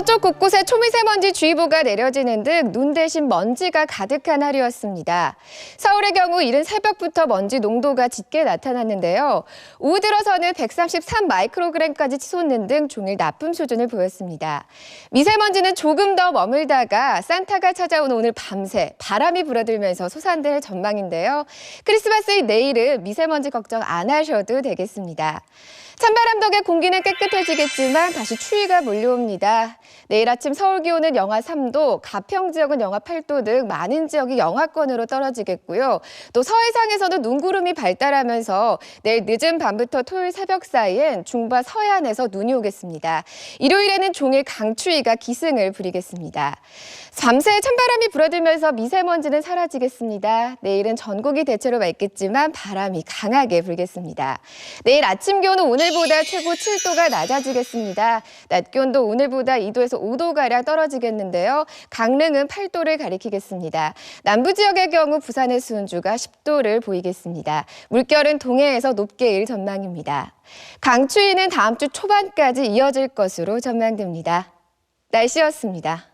서쪽 곳곳에 초미세먼지 주의보가 내려지는 등 눈 대신 먼지가 가득한 하루였습니다. 서울의 경우 이른 새벽부터 먼지 농도가 짙게 나타났는데요. 오후 들어서는 133 마이크로그램까지 치솟는 등 종일 나쁨 수준을 보였습니다. 미세먼지는 조금 더 머물다가 산타가 찾아온 오늘 밤새 바람이 불어들면서 솟아날 전망인데요. 크리스마스의 내일은 미세먼지 걱정 안 하셔도 되겠습니다. 찬바람 덕에 공기는 깨끗해지겠지만 다시 추위가 몰려옵니다. 내일 아침 서울 기온은 영하 3도, 가평 지역은 영하 8도 등 많은 지역이 영하권으로 떨어지겠고요. 또 서해상에서는 눈구름이 발달하면서 내일 늦은 밤부터 토요일 새벽 사이엔 중부 서해안에서 눈이 오겠습니다. 일요일에는 종일 강추위가 기승을 부리겠습니다. 밤새 찬바람이 불어들면서 미세먼지는 사라지겠습니다. 내일은 전국이 대체로 맑겠지만 바람이 강하게 불겠습니다. 내일 아침 기온은 오늘보다 최고 7도가 낮아지겠습니다. 낮 기온도 오늘보다 2 도에서 5도가량 떨어지겠는데요. 강릉은 8도를 가리키겠습니다. 남부 지역의 경우 부산의 수은주가 10도를 보이겠습니다. 물결은 동해에서 높게 일 전망입니다. 강추위는 다음 주 초반까지 이어질 것으로 전망됩니다. 날씨였습니다.